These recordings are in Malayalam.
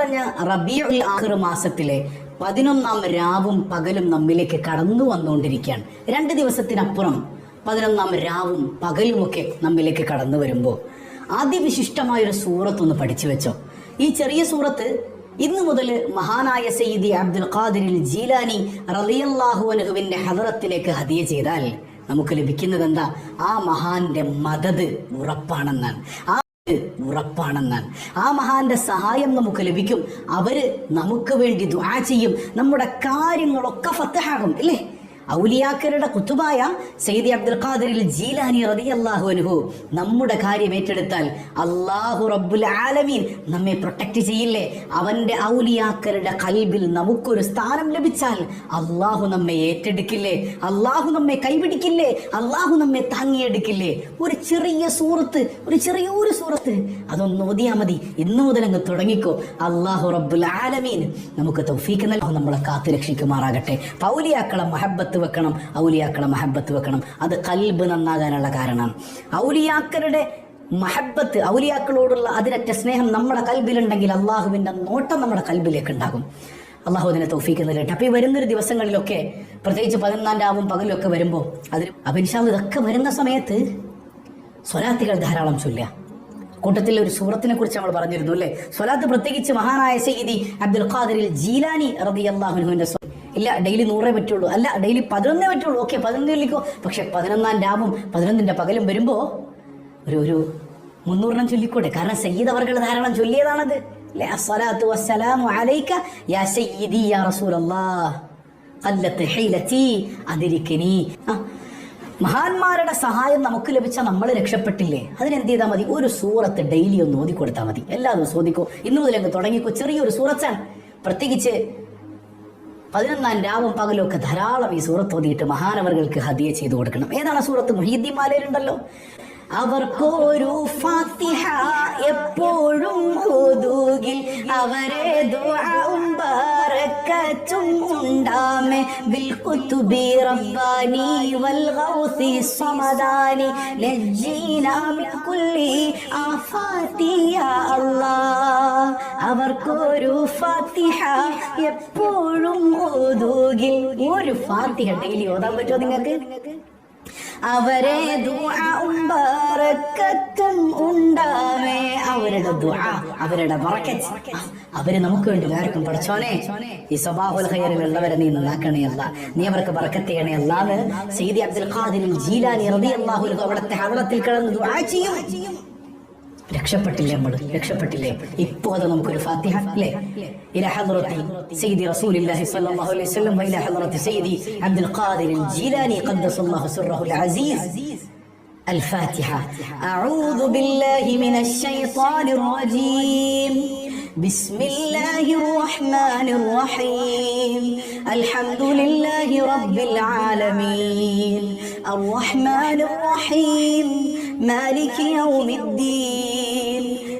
നിറഞ്ഞ റബിയുൽ ആഖിർ മാസത്തിലെ പതിനൊന്നാം രാവും പകലും നമ്മിലേക്ക് കടന്നു വന്നുകൊണ്ടിരിക്കുകയാണ്. രണ്ട് ദിവസത്തിനപ്പുറം പതിനൊന്നാം രാവും പകലുമൊക്കെ നമ്മിലേക്ക് കടന്നു വരുമ്പോൾ അതിവിശിഷ്ടമായൊരു സൂറത്ത് ഒന്ന് പഠിച്ചു വെച്ചോ. ഈ ചെറിയ സൂറത്ത് ഇന്നു മുതൽ മഹാനായ സയ്യിദി അബ്ദുൽ ഖാദിരിൽ ജീലാനി റലിയല്ലാഹു അൻഹുവിന്റെ ഹദറത്തിലേക്ക് ഹതിയ ചെയ്താൽ നമുക്ക് ലഭിക്കുന്നത് എന്താ? ആ മഹാന്റെ മദത് ഉറപ്പാണെന്നാണ്. ആ ഉറപ്പാണെന്നാണ്. ആ മഹാന്റെ സഹായം നമുക്ക് ലഭിക്കും. അവർ നമുക്ക് വേണ്ടി ദുആ ചെയ്യും. നമ്മുടെ കാര്യങ്ങളൊക്കെ ഫത്തഹാകും ഇല്ലേ? ഔലിയാക്കരുടെ കുത്തുബായ സയ്യിദി അബ്ദുൽ ഖാദിറിൽ ജീലാനി റതി അള്ളാഹു അനുഹു നമ്മുടെ കാര്യം ഏറ്റെടുത്താൽ അള്ളാഹു റബ്ബുൽ ആലമീൻ നമ്മെ പ്രൊട്ടക്റ്റ് ചെയ്യില്ലേ? അവന്റെ ഔലിയാക്കരുടെ കൽബിൽ നമുക്കൊരു സ്ഥാനം ലഭിച്ചാൽ അള്ളാഹു നമ്മെ ഏറ്റെടുക്കില്ലേ? അള്ളാഹു നമ്മെ കൈപിടിക്കില്ലേ? അള്ളാഹു നമ്മെ താങ്ങിയെടുക്കില്ലേ? ഒരു ചെറിയ സൂറത്ത് ഒരു ചെറിയ ഒരു സൂറത്ത് അതൊന്ന് ഓതിയാ മതി. ഇന്നു മുതൽ അങ്ങ് തുടങ്ങിക്കോ. അള്ളാഹു റബ്ബുൽ ആലമീൻ നമുക്ക് തൗഫീഖ് നൽകും നമ്മളെ കാത്തു രക്ഷിക്കുമാറാകട്ടെ. പൗലിയാക്കളെ മഹബത്ത് വെക്കണം ഔലിയാക്കളെ മഹബത്ത് വെക്കണം. അത് കൽബ് നന്നാകാനുള്ള കാരണം. ഔലിയാക്കളുടെ മഹബത്ത് ഔലിയാക്കളോടുള്ള അതിരറ്റ സ്നേഹം നമ്മുടെ കൽബിലുണ്ടെങ്കിൽ അള്ളാഹുവിന്റെ നോട്ടം നമ്മുടെ കൽബിലേക്ക് ഉണ്ടാകും. അള്ളാഹു അതിനെ തൗഫീക്ക് നൽകട്ടെ. അപ്പൊ ഈ വരുന്നൊരു ദിവസങ്ങളിലൊക്കെ പ്രത്യേകിച്ച് പതിനൊന്നാം രാവും പകലും ഒക്കെ വരുമ്പോൾ അതിന് അഭിനിഷാദ് ഇതൊക്കെ വരുന്ന സമയത്ത് സ്വലാത്തികൾ ധാരാളം ചൊല്ലുക. കൂട്ടത്തിൽ ഒരു സൂറത്തിനെ കുറിച്ച് നമ്മൾ പറഞ്ഞിരുന്നു അല്ലേ? സ്വലാത്ത് പ്രത്യേകിച്ച് മഹാനായ സയ്യിദി അബ്ദുൽ ഖാദിറിൽ ജീലാനി റബി അള്ളാഹുനുവിന്റെ ഇല്ല ഡെയിലി നൂറേ പറ്റുള്ളൂ. അല്ല ഡെയിലി പതിനൊന്നേ പറ്റുള്ളൂ. ഓക്കെ പതിനൊന്ന് ചൊല്ലിക്കോ പക്ഷെ പതിനൊന്നാം രാവും പതിനൊന്നിന്റെ പകലും വരുമ്പോ ഒരു ഒരു മുന്നൂറിനും ചൊല്ലിക്കൂടെ? കാരണം സയ്യിദ് അവർകൾ ധാരാളം ചൊല്ലിയതാണത്. വസ്സലാമു അലൈക യാ സയ്യിദി യാ മഹാന്മാരുടെ സഹായം നമുക്ക് ലഭിച്ച നമ്മൾ രക്ഷപ്പെട്ടില്ലേ? അതിനെന്ത് ചെയ്താൽ മതി? ഒരു സൂറത്ത് ഡെയിലി ഒന്ന് ഓതി മതി. എല്ലാ ദിവസവും ഓതിക്കോ. ഇന്നു മുതൽ അങ്ങ് തുടങ്ങിക്കോ. ചെറിയൊരു സൂറത്താണ്. പ്രത്യേകിച്ച് പതിനൊന്നാം രാവും പകലും ഒക്കെ ധാരാളം ഈ സൂറത്ത് ഓതിയിട്ട് മഹാനവറുകൾക്ക് ഹദിയ ചെയ്തു കൊടുക്കണം. ഏതാണ് സൂറത്ത് മുഹീദ്ദീൻ മാലയിലുണ്ടല്ലോ? അവർക്കൊരു ഫാത്തിഹ എപ്പോഴും അവരെ ദുആഉം ബറക്കത്തും ഉണ്ടാമേ ബിൽ ഖുതുബി റബ്ബാനി വൽ ഗൗസി സമദാനി. നജ്ജീനാ മിൻ കുല്ലി ആഫാതി യാ അല്ലാഹ്. അവർക്കൊരു ഫാത്തിഹ എപ്പോഴും ഓതുകിൽ. ഒരു ഫാത്തിഹ ഡെയിലി ഓതാൻ പറ്റുമോ നിങ്ങൾക്ക്? അവരെ ദുആഉം ഉണ്ടാവേ അവരുടെ ദുആ അവരുടെ ബറക്കത്ത്. അവർ നമുക്ക് വേണ്ടി ആർക്കും പഠിച്ചോനെ ഈ സ്വഭാവുൽ ഖൈറിലുള്ളവരെ നീ നന്നാക്കണേ അല്ല. നീ അവർക്ക് ബറക്കത്ത് ചെയ്യണേ അല്ലാന്ന് സയ്യിദി അബ്ദുൽ ഖാദിർ ജീലാനി റളിയല്ലാഹു അൻഹു അവിടത്തെ ഹവളത്തിൽ കിടന്ന് ദുആ ചെയ്യും. രക്ഷപ്പെട്ടില്ലേ നമ്മൾ രക്ഷപ്പെട്ടില്ലേ ഇപ്പോ അത് നമുക്കൊരു ഫാത്തിഹ അല്ലേ إلى حضرة سيدي رسول الله صلى الله عليه وسلم وإلى حضرة سيدي عبد القادر الجيلاني قدس الله سره العزيز الفاتحة أعوذ بالله من الشيطان الرجيم بسم الله الرحمن الرحيم الحمد لله رب العالمين الرحمن الرحيم مالك يوم الدين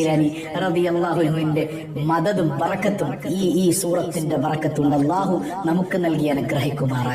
ജീലാനി റബി അള്ളാഹുവിന്റെ മദതും പറക്കത്തും ഈ ഈ സൂറത്തിന്റെ ബറക്കത്തും അള്ളാഹു നമുക്ക് നൽകി അനുഗ്രഹിക്കുമാറായി